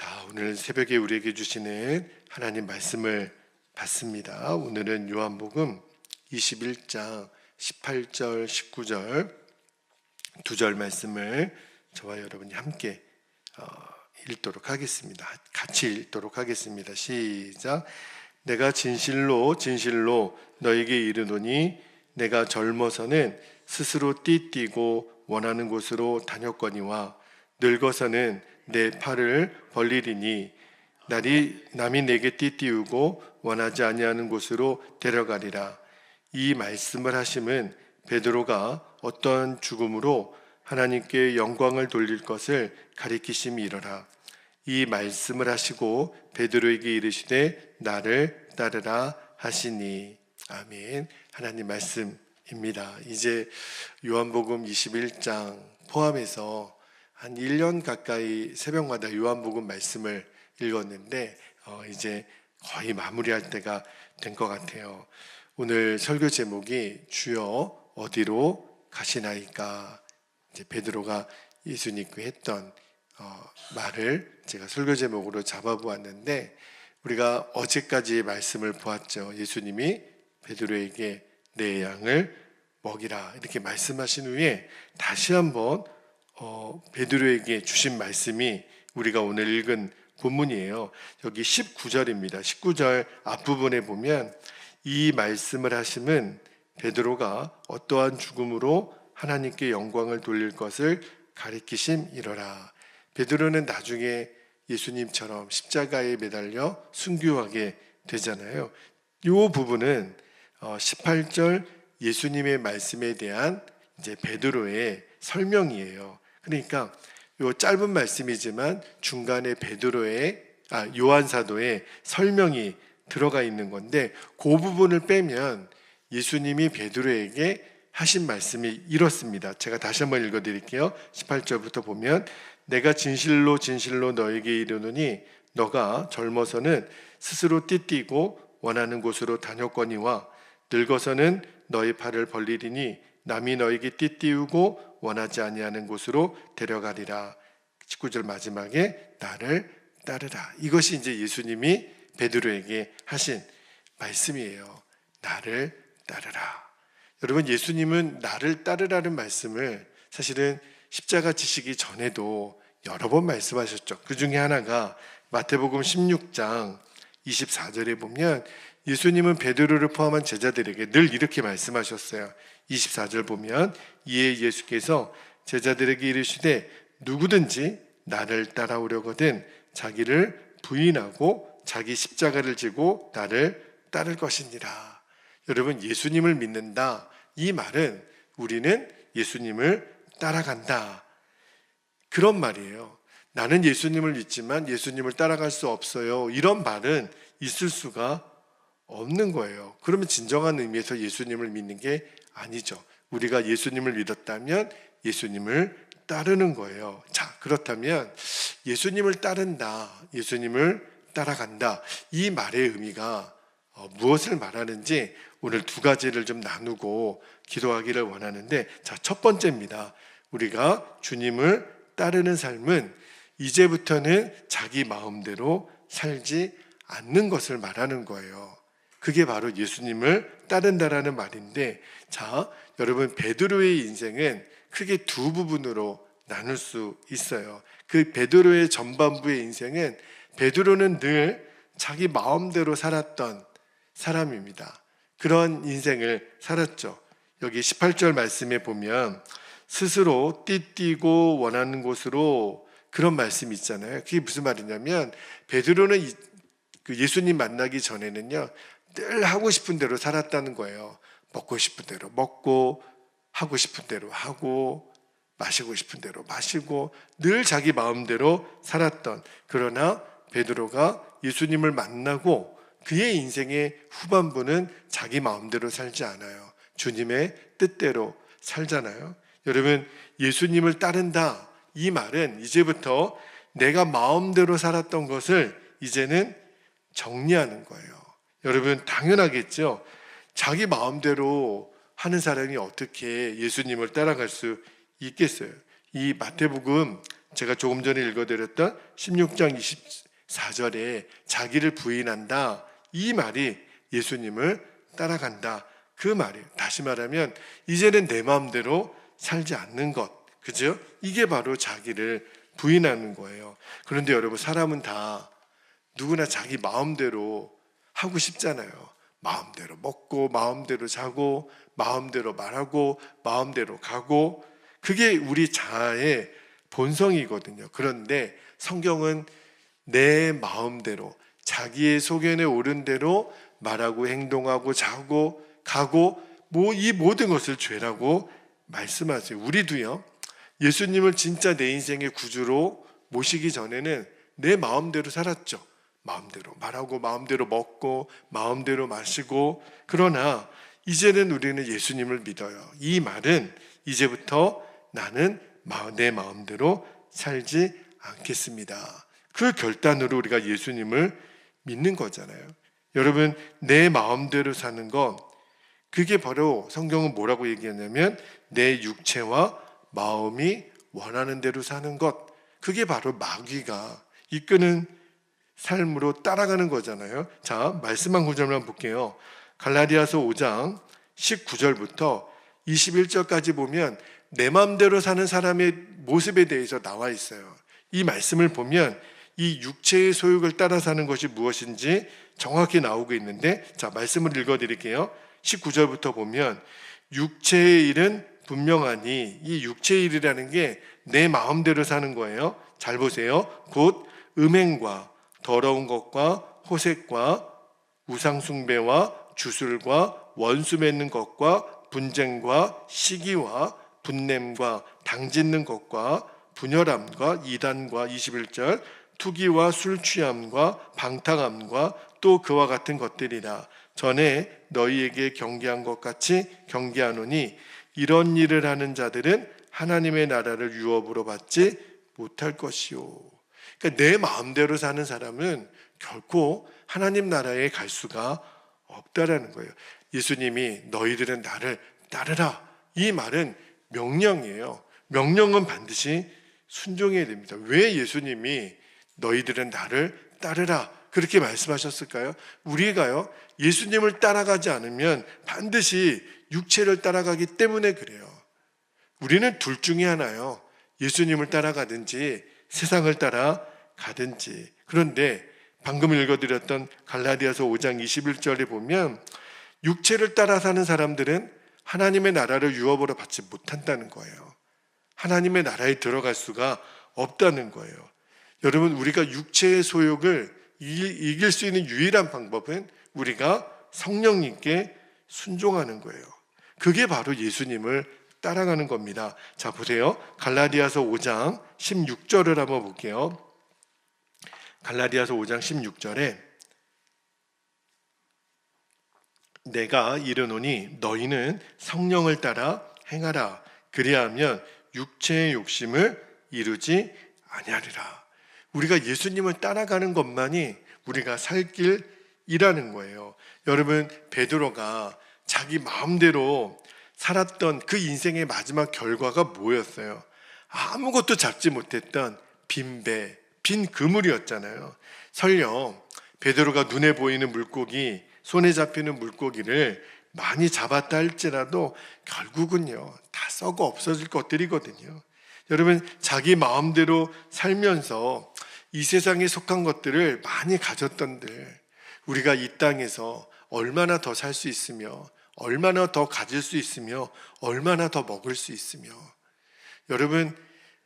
자, 오늘 새벽에 우리에게 주시는 하나님 말씀을 받습니다. 오늘은 요한복음 21장 18절, 19절 두 절 말씀을 저와 여러분이 함께 어, 읽도록 하겠습니다. 같이 읽도록 하겠습니다. 시작. 내가 진실로 진실로 너에게 이르노니 내가 젊어서는 스스로 띠띠고 원하는 곳으로 다녔거니와 늙어서는 내 팔을 벌리리니 날이 남이 내게 띠띠우고 원하지 아니하는 곳으로 데려가리라. 이 말씀을 하심은 베드로가 어떠한 죽음으로 하나님께 영광을 돌릴 것을 가리키심이러라. 이 말씀을 하시고 베드로에게 이르시되 나를 따르라 하시니 아멘. 하나님 말씀입니다. 이제 요한복음 21장 포함해서 한 1년 가까이 새벽마다 요한복음 말씀을 읽었는데 어, 이제 거의 마무리할 때가 된 것 같아요. 오늘 설교 제목이 주여 어디로 가시나이까 이제 베드로가 예수님께 했던 어, 말을 제가 설교 제목으로 잡아보았는데 우리가 어제까지 말씀을 보았죠. 예수님이 베드로에게 내 양을 먹이라 이렇게 말씀하신 후에 다시 한번 어, 베드로에게 주신 말씀이 우리가 오늘 읽은 본문이에요. 여기 19절입니다. 19절 앞부분에 보면 이 말씀을 하심은 베드로가 어떠한 죽음으로 하나님께 영광을 돌릴 것을 가리키심 이러라. 베드로는 나중에 예수님처럼 십자가에 매달려 순교하게 되잖아요. 이 부분은 18절 예수님의 말씀에 대한 이제 베드로의 설명이에요. 그러니까 요 짧은 말씀이지만 중간에 베드로의 아 요한 사도의 설명이 들어가 있는 건데 그 부분을 빼면 예수님이 베드로에게 하신 말씀이 이렇습니다. 제가 다시 한번 읽어 드릴게요. 18절부터 보면 내가 진실로 진실로 너에게 이르노니 너가 젊어서는 스스로 띠띠고 원하는 곳으로 다녔거니와 늙어서는 너희 팔을 벌리리니 남이 너에게 띠띠우고 원하지 아니하는 곳으로 데려가리라. 19절 마지막에 나를 따르라. 이것이 이제 예수님이 베드로에게 하신 말씀이에요. 나를 따르라. 여러분 예수님은 나를 따르라는 말씀을 사실은 십자가 지시기 전에도 여러 번 말씀하셨죠. 그 중에 하나가 마태복음 16장 24절에 보면 예수님은 베드로를 포함한 제자들에게 늘 이렇게 말씀하셨어요. 24절 보면 이에 예수께서 제자들에게 이르시되 누구든지 나를 따라오려거든 자기를 부인하고 자기 십자가를 지고 나를 따를 것이니라. 여러분 예수님을 믿는다. 이 말은 우리는 예수님을 따라간다. 그런 말이에요. 나는 예수님을 믿지만 예수님을 따라갈 수 없어요. 이런 말은 있을 수가 없는 거예요. 그러면 진정한 의미에서 예수님을 믿는 게 아니죠. 우리가 예수님을 믿었다면 예수님을 따르는 거예요. 자, 그렇다면 예수님을 따른다, 예수님을 따라간다. 이 말의 의미가 어, 무엇을 말하는지 오늘 두 가지를 좀 나누고 기도하기를 원하는데, 자, 첫 번째입니다. 우리가 주님을 따르는 삶은 이제부터는 자기 마음대로 살지 않는 것을 말하는 거예요. 그게 바로 예수님을 따른다라는 말인데, 자, 여러분, 베드로의 인생은 크게 두 부분으로 나눌 수 있어요. 그 베드로의 전반부의 인생은 베드로는 늘 자기 마음대로 살았던 사람입니다. 그런 인생을 살았죠. 여기 18절 말씀에 보면 스스로 띠띠고 원하는 곳으로 그런 말씀이 있잖아요. 그게 무슨 말이냐면 베드로는 그 예수님 만나기 전에는요 늘 하고 싶은 대로 살았다는 거예요. 먹고 싶은 대로 먹고 하고 싶은 대로 하고 마시고 싶은 대로 마시고 늘 자기 마음대로 살았던 그러나 베드로가 예수님을 만나고 그의 인생의 후반부는 자기 마음대로 살지 않아요. 주님의 뜻대로 살잖아요. 여러분 예수님을 따른다 이 말은 이제부터 내가 마음대로 살았던 것을 이제는 정리하는 거예요. 여러분 당연하겠죠. 자기 마음대로 하는 사람이 어떻게 예수님을 따라갈 수 있겠어요? 이 마태복음 제가 조금 전에 읽어드렸던 16장 24절에 자기를 부인한다. 이 말이 예수님을 따라간다. 그 말이에요. 다시 말하면 이제는 내 마음대로 살지 않는 것. 그죠? 이게 바로 자기를 부인하는 거예요. 그런데 여러분 사람은 다 누구나 자기 마음대로 하고 싶잖아요. 마음대로 먹고 마음대로 자고 마음대로 말하고 마음대로 가고 그게 우리 자아의 본성이거든요. 그런데 성경은 내 마음대로 자기의 소견에 오른 대로 말하고 행동하고 자고 가고 뭐 이 모든 것을 죄라고 말씀하세요. 우리도요. 예수님을 진짜 내 인생의 구주로 모시기 전에는 내 마음대로 살았죠. 마음대로 말하고 마음대로 먹고 마음대로 마시고 그러나 이제는 우리는 예수님을 믿어요. 이 말은 이제부터 나는 마- 내 마음대로 살지 않겠습니다. 그 결단으로 우리가 예수님을 믿는 거잖아요. 여러분 내 마음대로 사는 건 그게 바로 성경은 뭐라고 얘기하냐면 내 육체와 마음이 원하는 대로 사는 것. 그게 바로 마귀가 이끄는 삶으로 따라가는 거잖아요. 자, 말씀 한 구절만 볼게요. 갈라디아서 5장 19절부터 21절까지 보면 내 마음대로 사는 사람의 모습에 대해서 나와 있어요. 이 말씀을 보면 이 육체의 소욕을 따라 사는 것이 무엇인지 정확히 나오고 있는데 자, 말씀을 읽어 드릴게요. 19절부터 보면 육체의 일은 분명하니 이 육체의 일이라는 게 내 마음대로 사는 거예요. 잘 보세요. 곧 음행과 더러운 것과 호색과 우상숭배와 주술과 원수 맺는 것과 분쟁과 시기와 분냄과 당짓는 것과 분열함과 이단과 21절 투기와 술 취함과 방탕함과 또 그와 같은 것들이라 전에 너희에게 경계한 것 같이 경계하노니 이런 일을 하는 자들은 하나님의 나라를 유업으로 받지 못할 것이요. 그러니까 내 마음대로 사는 사람은 결코 하나님 나라에 갈 수가 없다라는 거예요. 예수님이 너희들은 나를 따르라. 이 말은 명령이에요. 명령은 반드시 순종해야 됩니다. 왜 예수님이 너희들은 나를 따르라. 그렇게 말씀하셨을까요? 우리가요, 예수님을 따라가지 않으면 반드시 육체를 따라가기 때문에 그래요. 우리는 둘 중에 하나요. 예수님을 따라가든지 세상을 따라 가든지. 그런데 방금 읽어드렸던 갈라디아서 5장 21절에 보면 육체를 따라 사는 사람들은 하나님의 나라를 유업으로 받지 못한다는 거예요. 하나님의 나라에 들어갈 수가 없다는 거예요. 여러분, 우리가 육체의 소욕을 이길, 수 있는 유일한 방법은 우리가 성령님께 순종하는 거예요. 그게 바로 예수님을 따라가는 겁니다. 자, 보세요. 갈라디아서 5장 16절을 한번 볼게요. 갈라디아서 5장 16절에 내가 이르노니 너희는 성령을 따라 행하라. 그리하면 육체의 욕심을 이루지 아니하리라. 우리가 예수님을 따라가는 것만이 우리가 살 길이라는 거예요. 여러분 베드로가 자기 마음대로 살았던 그 인생의 마지막 결과가 뭐였어요? 아무것도 잡지 못했던 빈배, 빈 그물이었잖아요. 설령 베드로가 눈에 보이는 물고기, 손에 잡히는 물고기를 많이 잡았다 할지라도 결국은요 다 썩어 없어질 것들이거든요. 여러분 자기 마음대로 살면서 이 세상에 속한 것들을 많이 가졌던들 우리가 이 땅에서 얼마나 더 살 수 있으며 얼마나 더 가질 수 있으며 얼마나 더 먹을 수 있으며 여러분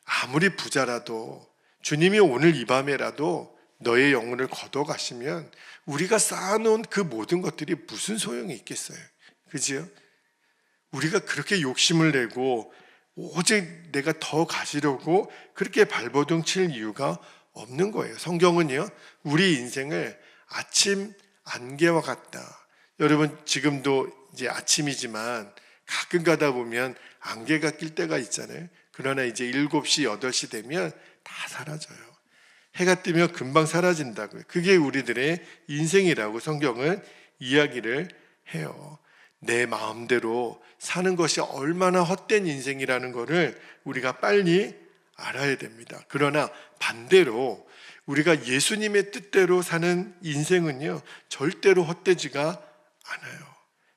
아무리 부자라도 주님이 오늘 이 밤에라도 너의 영혼을 거둬 가시면 우리가 쌓아놓은 그 모든 것들이 무슨 소용이 있겠어요? 그지요? 우리가 그렇게 욕심을 내고 오직 내가 더 가지려고 그렇게 발버둥 칠 이유가 없는 거예요. 성경은요, 우리 인생을 아침 안개와 같다. 여러분, 지금도 이제 아침이지만 가끔 가다 보면 안개가 낄 때가 있잖아요. 그러나 이제 7시, 8시 되면 다 사라져요. 해가 뜨면 금방 사라진다고요. 그게 우리들의 인생이라고 성경은 이야기를 해요. 내 마음대로 사는 것이 얼마나 헛된 인생이라는 것을 우리가 빨리 알아야 됩니다. 그러나 반대로 우리가 예수님의 뜻대로 사는 인생은요, 절대로 헛되지가 않아요.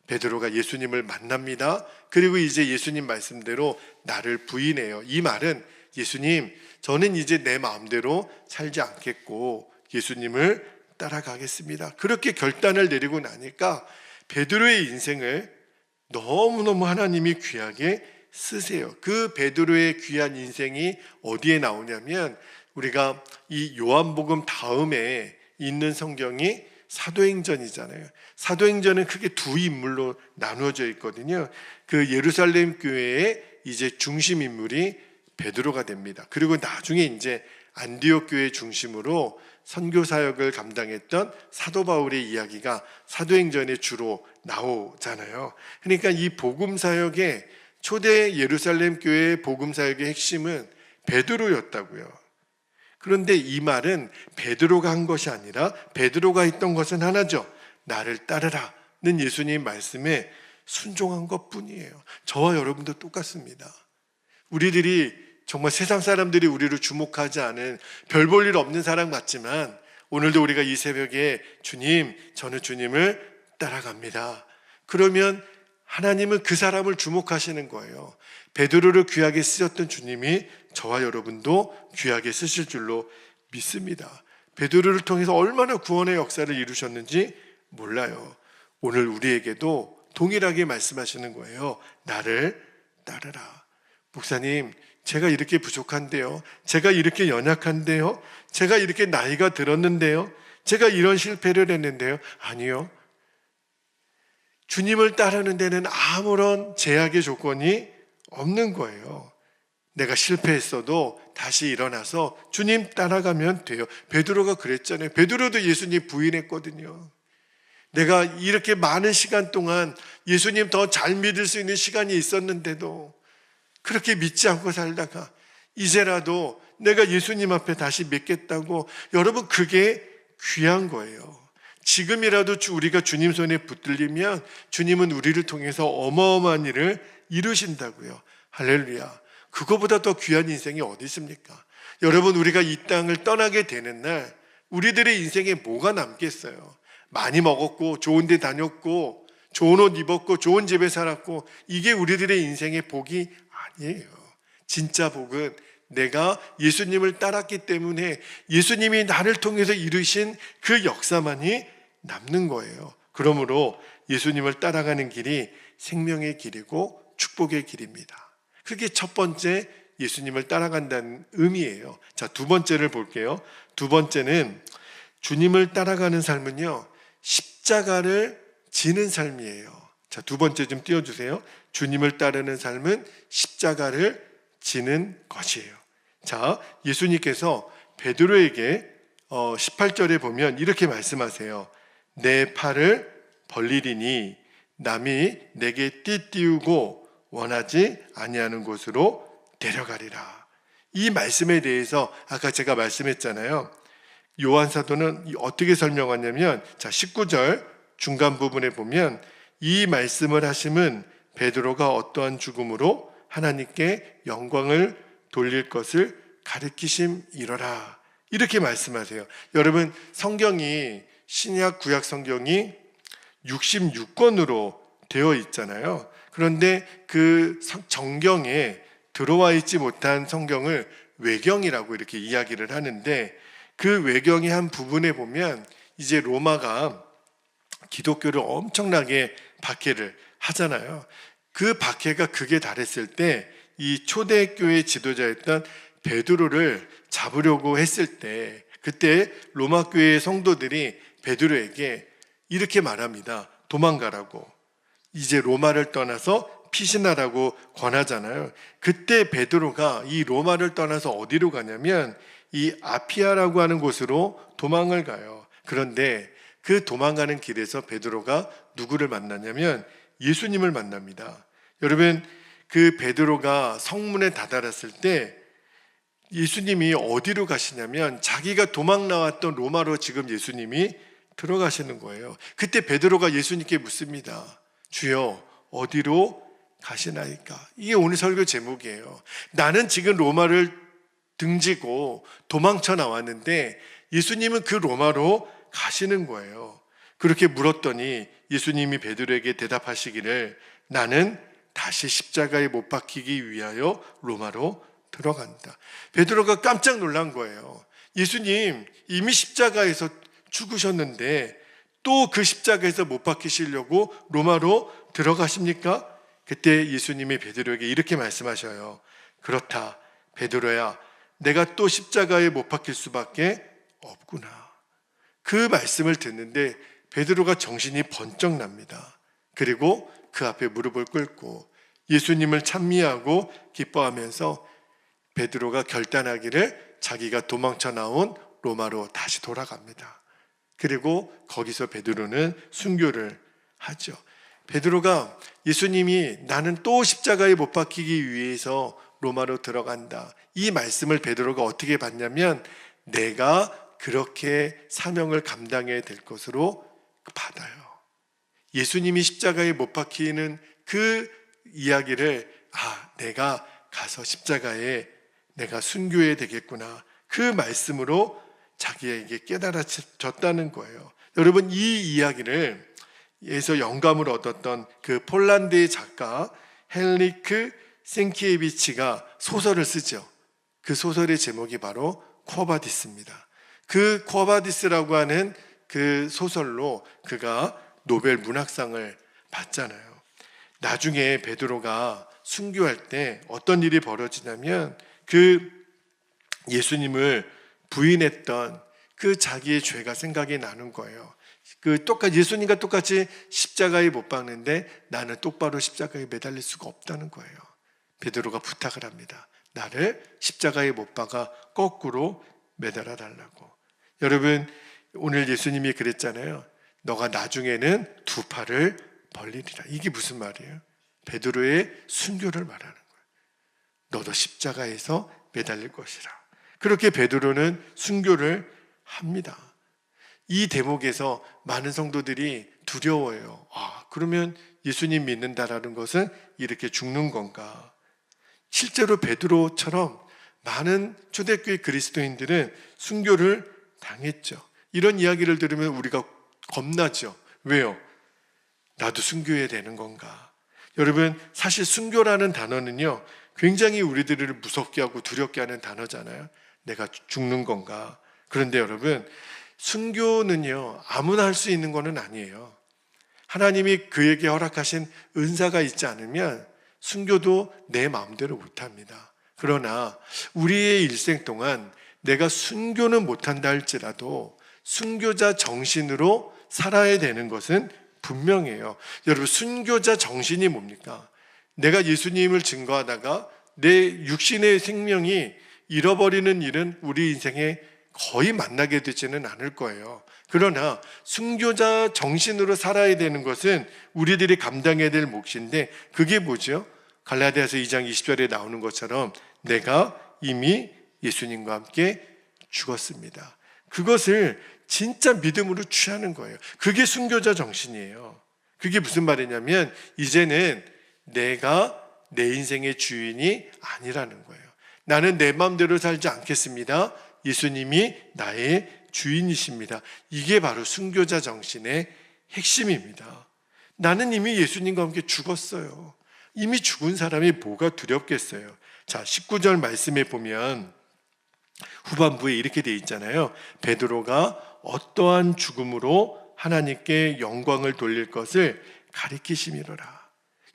베드로가 예수님을 만납니다. 그리고 이제 예수님 말씀대로 나를 부인해요. 이 말은 예수님, 저는 이제 내 마음대로 살지 않겠고 예수님을 따라가겠습니다. 그렇게 결단을 내리고 나니까 베드로의 인생을 너무너무 하나님이 귀하게 쓰세요. 그 베드로의 귀한 인생이 어디에 나오냐면 우리가 이 요한복음 다음에 있는 성경이 사도행전이잖아요. 사도행전은 크게 두 인물로 나누어져 있거든요. 그 예루살렘 교회의 이제 중심 인물이 베드로가 됩니다. 그리고 나중에 이제 안디옥 교회 중심으로 선교 사역을 감당했던 사도 바울의 이야기가 사도행전에 주로 나오잖아요. 그러니까 이 복음 사역의 초대 예루살렘 교회의 복음 사역의 핵심은 베드로였다고요. 그런데 이 말은 베드로가 한 것이 아니라 베드로가 했던 것은 하나죠. 나를 따르라는 예수님 말씀에 순종한 것 뿐이에요. 저와 여러분도 똑같습니다. 우리들이 정말 세상 사람들이 우리를 주목하지 않은 별 볼 일 없는 사람 같지만 오늘도 우리가 이 새벽에 주님, 저는 주님을 따라갑니다. 그러면 하나님은 그 사람을 주목하시는 거예요. 베드로를 귀하게 쓰셨던 주님이 저와 여러분도 귀하게 쓰실 줄로 믿습니다. 베드로를 통해서 얼마나 구원의 역사를 이루셨는지 몰라요. 오늘 우리에게도 동일하게 말씀하시는 거예요. 나를 따르라. 목사님, 제가 이렇게 부족한데요. 제가 이렇게 연약한데요. 제가 이렇게 나이가 들었는데요. 제가 이런 실패를 했는데요. 아니요. 주님을 따르는 데는 아무런 제약의 조건이 없는 거예요. 내가 실패했어도 다시 일어나서 주님 따라가면 돼요. 베드로가 그랬잖아요. 베드로도 예수님 부인했거든요. 내가 이렇게 많은 시간 동안 예수님 더 잘 믿을 수 있는 시간이 있었는데도 그렇게 믿지 않고 살다가 이제라도 내가 예수님 앞에 다시 믿겠다고 여러분 그게 귀한 거예요. 지금이라도 주- 우리가 주님 손에 붙들리면 주님은 우리를 통해서 어마어마한 일을 이루신다고요. 할렐루야. 그거보다 더 귀한 인생이 어디 있습니까? 여러분 우리가 이 땅을 떠나게 되는 날 우리들의 인생에 뭐가 남겠어요? 많이 먹었고 좋은 데 다녔고 좋은 옷 입었고 좋은 집에 살았고 이게 우리들의 인생의 복이 아니에요. 진짜 복은 내가 예수님을 따랐기 때문에 예수님이 나를 통해서 이루신 그 역사만이 남는 거예요. 그러므로 예수님을 따라가는 길이 생명의 길이고 축복의 길입니다. 그게 첫 번째 예수님을 따라간다는 의미예요. 자, 두 번째를 볼게요. 두 번째는 주님을 따라가는 삶은요, 십자가를 지는 삶이에요. 자, 두 번째 좀 띄워주세요. 주님을 따르는 삶은 십자가를 지는 것이에요. 자, 예수님께서 베드로에게 어, 18절에 보면 이렇게 말씀하세요. 내 팔을 벌리리니 남이 내게 띠띠우고 원하지 아니하는 곳으로 데려가리라. 이 말씀에 대해서 아까 제가 말씀했잖아요. 요한 사도는 어떻게 설명하냐면 자 19절 중간 부분에 보면 이 말씀을 하심은 베드로가 어떠한 죽음으로 하나님께 영광을 돌릴 것을 가르치심이러라 이렇게 말씀하세요. 여러분 성경이 신약 구약 성경이 66권으로 되어 있잖아요. 그런데 그 성- 정경에 들어와 있지 못한 성경을 외경이라고 이렇게 이야기를 하는데 그 외경의 한 부분에 보면 이제 로마가 기독교를 엄청나게 박해를 하잖아요. 그 박해가 극에 달했을 때 이 초대교회 지도자였던 베드로를 잡으려고 했을 때 그때 로마 교회의 성도들이 베드로에게 이렇게 말합니다. 도망가라고. 이제 로마를 떠나서 피신하라고 권하잖아요. 그때 베드로가 이 로마를 떠나서 어디로 가냐면 이 아피아라고 하는 곳으로 도망을 가요. 그런데 그 도망가는 길에서 베드로가 누구를 만나냐면 예수님을 만납니다. 여러분 그 베드로가 성문에 다다랐을 때 예수님이 어디로 가시냐면 자기가 도망 나왔던 로마로 지금 예수님이 들어가시는 거예요. 그때 베드로가 예수님께 묻습니다. 주여 어디로 가시나이까? 이게 오늘 설교 제목이에요. 나는 지금 로마를 등지고 도망쳐 나왔는데 예수님은 그 로마로 가시는 거예요. 그렇게 물었더니 예수님이 베드로에게 대답하시기를 나는 다시 십자가에 못 박히기 위하여 로마로 들어간다. 베드로가 깜짝 놀란 거예요. 예수님 이미 십자가에서 죽으셨는데 또 그 십자가에서 못 박히시려고 로마로 들어가십니까? 그때 예수님이 베드로에게 이렇게 말씀하셔요. 그렇다. 베드로야, 내가 또 십자가에 못 박힐 수밖에 없구나. 그 말씀을 듣는데 베드로가 정신이 번쩍 납니다. 그리고 그 앞에 무릎을 꿇고 예수님을 찬미하고 기뻐하면서 베드로가 결단하기를 자기가 도망쳐 나온 로마로 다시 돌아갑니다. 그리고 거기서 베드로는 순교를 하죠. 베드로가 예수님이 나는 또 십자가에 못 박히기 위해서 로마로 들어간다. 이 말씀을 베드로가 어떻게 봤냐면 내가 그렇게 사명을 감당해야 될 것으로 받아요. 예수님이 십자가에 못 박히는 그 이야기를 아, 내가 가서 십자가에 내가 순교해야 되겠구나. 그 말씀으로 자기에게 깨달아졌다는 거예요. 여러분 이 이야기를 에서 영감을 얻었던 그 폴란드의 작가 헨리크 생키에비치가 소설을 쓰죠. 그 소설의 제목이 바로 코바디스입니다. 그 코바디스라고 하는 그 소설로 그가 노벨 문학상을 받잖아요. 나중에 베드로가 순교할 때 어떤 일이 벌어지냐면 그 예수님을 부인했던 그 자기의 죄가 생각이 나는 거예요. 그 똑같이 예수님과 똑같이 십자가에 못 박는데 나는 똑바로 십자가에 매달릴 수가 없다는 거예요. 베드로가 부탁을 합니다. 나를 십자가에 못 박아 거꾸로 매달아 달라고. 여러분 오늘 예수님이 그랬잖아요. 너가 나중에는 두 팔을 벌리리라. 이게 무슨 말이에요? 베드로의 순교를 말하는 거예요. 너도 십자가에서 매달릴 것이라. 그렇게 베드로는 순교를 합니다. 이 대목에서 많은 성도들이 두려워요. 아, 그러면 예수님 믿는다라는 것은 이렇게 죽는 건가? 실제로 베드로처럼 많은 초대교회 그리스도인들은 순교를 당했죠. 이런 이야기를 들으면 우리가 겁나죠. 왜요? 나도 순교해야 되는 건가? 여러분, 사실 순교라는 단어는요, 굉장히 우리들을 무섭게 하고 두렵게 하는 단어잖아요. 내가 죽는 건가? 그런데 여러분, 순교는요, 아무나 할 수 있는 거는 아니에요. 하나님이 그에게 허락하신 은사가 있지 않으면 순교도 내 마음대로 못 합니다. 그러나 우리의 일생 동안 내가 순교는 못한다 할지라도 순교자 정신으로 살아야 되는 것은 분명해요. 여러분, 순교자 정신이 뭡니까? 내가 예수님을 증거하다가 내 육신의 생명이 잃어버리는 일은 우리 인생에 거의 만나게 되지는 않을 거예요. 그러나 순교자 정신으로 살아야 되는 것은 우리들이 감당해야 될 몫인데 그게 뭐죠? 갈라디아서 2장 20절에 나오는 것처럼 내가 이미 예수님과 함께 죽었습니다. 그것을 진짜 믿음으로 취하는 거예요. 그게 순교자 정신이에요. 그게 무슨 말이냐면 이제는 내가 내 인생의 주인이 아니라는 거예요. 나는 내 마음대로 살지 않겠습니다. 예수님이 나의 주인이십니다. 이게 바로 순교자 정신의 핵심입니다. 나는 이미 예수님과 함께 죽었어요. 이미 죽은 사람이 뭐가 두렵겠어요. 자, 19절 말씀에 보면 후반부에 이렇게 돼 있잖아요. 베드로가 어떠한 죽음으로 하나님께 영광을 돌릴 것을 가리키심이로라.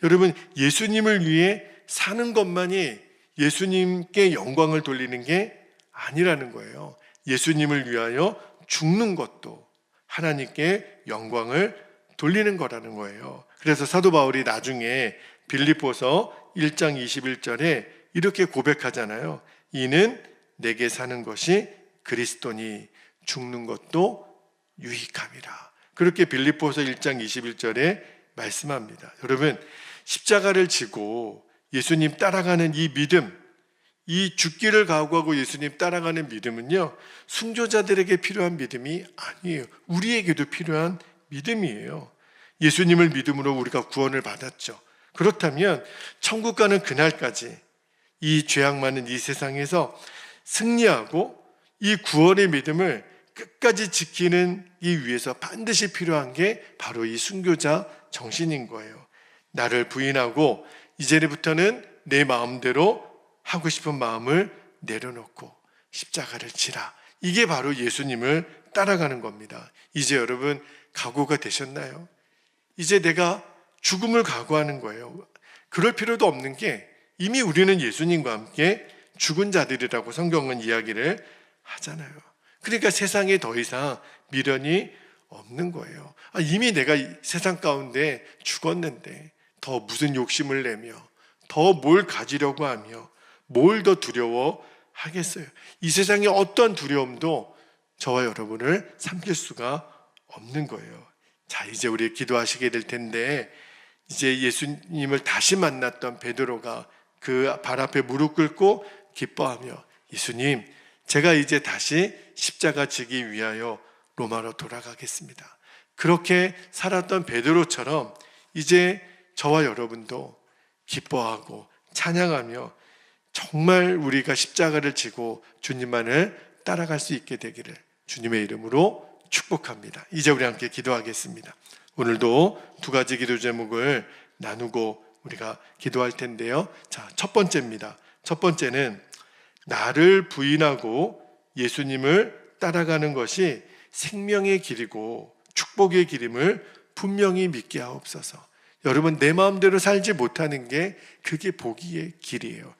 여러분, 예수님을 위해 사는 것만이 예수님께 영광을 돌리는 게 아니라는 거예요. 예수님을 위하여 죽는 것도 하나님께 영광을 돌리는 거라는 거예요. 그래서 사도 바울이 나중에 빌립보서 1장 21절에 이렇게 고백하잖아요. 이는 내게 사는 것이 그리스도니 죽는 것도 유익함이라. 그렇게 빌립보서 1장 21절에 말씀합니다. 여러분, 십자가를 지고 예수님 따라가는 이 믿음, 이 죽기를 각오하고 예수님 따라가는 믿음은요, 순교자들에게 필요한 믿음이 아니에요. 우리에게도 필요한 믿음이에요. 예수님을 믿음으로 우리가 구원을 받았죠. 그렇다면 천국 가는 그날까지 이 죄악 많은 이 세상에서 승리하고 이 구원의 믿음을 끝까지 지키는 이 위해서 반드시 필요한 게 바로 이 순교자 정신인 거예요. 나를 부인하고 이제부터는 내 마음대로 하고 싶은 마음을 내려놓고 십자가를 지라. 이게 바로 예수님을 따라가는 겁니다. 이제 여러분 각오가 되셨나요? 이제 내가 죽음을 각오하는 거예요. 그럴 필요도 없는 게 이미 우리는 예수님과 함께 죽은 자들이라고 성경은 이야기를 하잖아요. 그러니까 세상에 더 이상 미련이 없는 거예요. 아, 이미 내가 이 세상 가운데 죽었는데 더 무슨 욕심을 내며 더 뭘 가지려고 하며 뭘 더 두려워 하겠어요. 이 세상의 어떤 두려움도 저와 여러분을 삼킬 수가 없는 거예요. 자, 이제 우리 기도하시게 될 텐데 이제 예수님을 다시 만났던 베드로가 그 발 앞에 무릎 꿇고 기뻐하며 예수님, 제가 이제 다시 십자가 지기 위하여 로마로 돌아가겠습니다. 그렇게 살았던 베드로처럼 이제 저와 여러분도 기뻐하고 찬양하며 정말 우리가 십자가를 지고 주님만을 따라갈 수 있게 되기를 주님의 이름으로 축복합니다. 이제 우리 함께 기도하겠습니다. 오늘도 두 가지 기도 제목을 나누고 우리가 기도할 텐데요. 자, 첫 번째입니다. 첫 번째는 나를 부인하고 예수님을 따라가는 것이 생명의 길이고 축복의 길임을 분명히 믿게 하옵소서. 여러분 내 마음대로 살지 못하는 게 그게 복의 길이에요.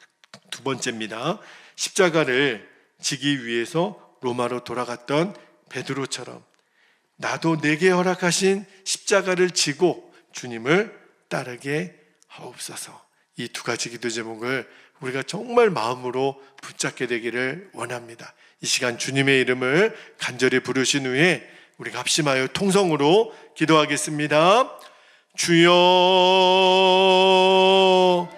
두 번째입니다. 십자가를 지기 위해서 로마로 돌아갔던 베드로처럼 나도 내게 허락하신 십자가를 지고 주님을 따르게 하옵소서. 이 두 가지 기도 제목을 우리가 정말 마음으로 붙잡게 되기를 원합니다. 이 시간 주님의 이름을 간절히 부르신 후에 우리가 합심하여 통성으로 기도하겠습니다. 주여